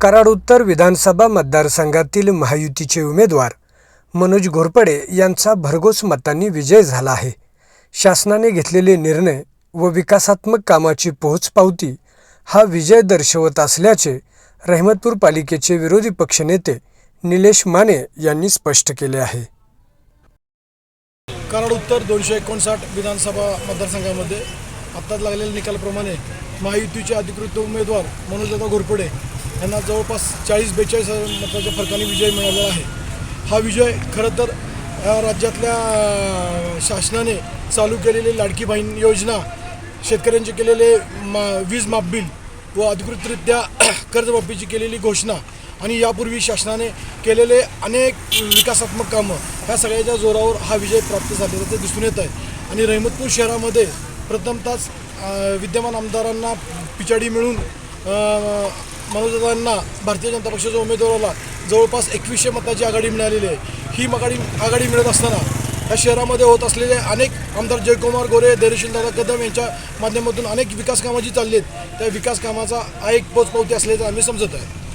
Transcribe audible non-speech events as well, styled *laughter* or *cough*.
कराड उत्तर विधानसभा मतदारसंघातील महायुतीचे उमेदवार मनोज घोरपडे यांचा भरघोस मतांनी विजय झाला आहे. शासनाने घेतलेले निर्णय व विकासात्मक कामाची पोहोचपावती हा विजय दर्शवत असल्याचे रहमतपूर पालिकेचे विरोधी पक्षनेते निलेश माने यांनी स्पष्ट केले आहे. कराड उत्तर दोनशे एकोणसाठ विधानसभा मतदारसंघामध्ये आत्ताच लागलेल्या निकालाप्रमाणे महायुतीचे अधिकृत उमेदवार मनोजदा घोरपडे यांना जवळपास चाळीस बेचाळीस मताच्या फरकाने विजय मिळालेला आहे. हा विजय खरं तर राज्यातल्या शासनाने चालू केलेली लाडकी बहीण योजना शेतकऱ्यांचे केलेले मा वीज मापबिल व अधिकृतरित्या *clears throat* कर्जमाफीची केलेली घोषणा आणि यापूर्वी शासनाने केलेले अनेक विकासात्मक कामं ह्या सगळ्याच्या जोरावर हा विजय प्राप्त झालेला ते दिसून येत आहे. आणि रहमतपूर शहरामध्ये प्रथमतःच विद्यमान आमदारांना पिछाडी मिळून अं, भारतीय जनता पक्षाच्या उमेदवाराला जवळपास एकवीसशे मताची आघाडी मिळालेली आहे. ही आघाडी आघाडी मिळत असताना या शहरामध्ये होत असलेले अनेक आमदार जयकुमार गोरे दादा कदम यांच्या माध्यमातून अनेक विकास कामं जी चालली आहेत. त्या विकास कामाचा हा एक पोचपावती असल्याचं आम्ही समजत आहे.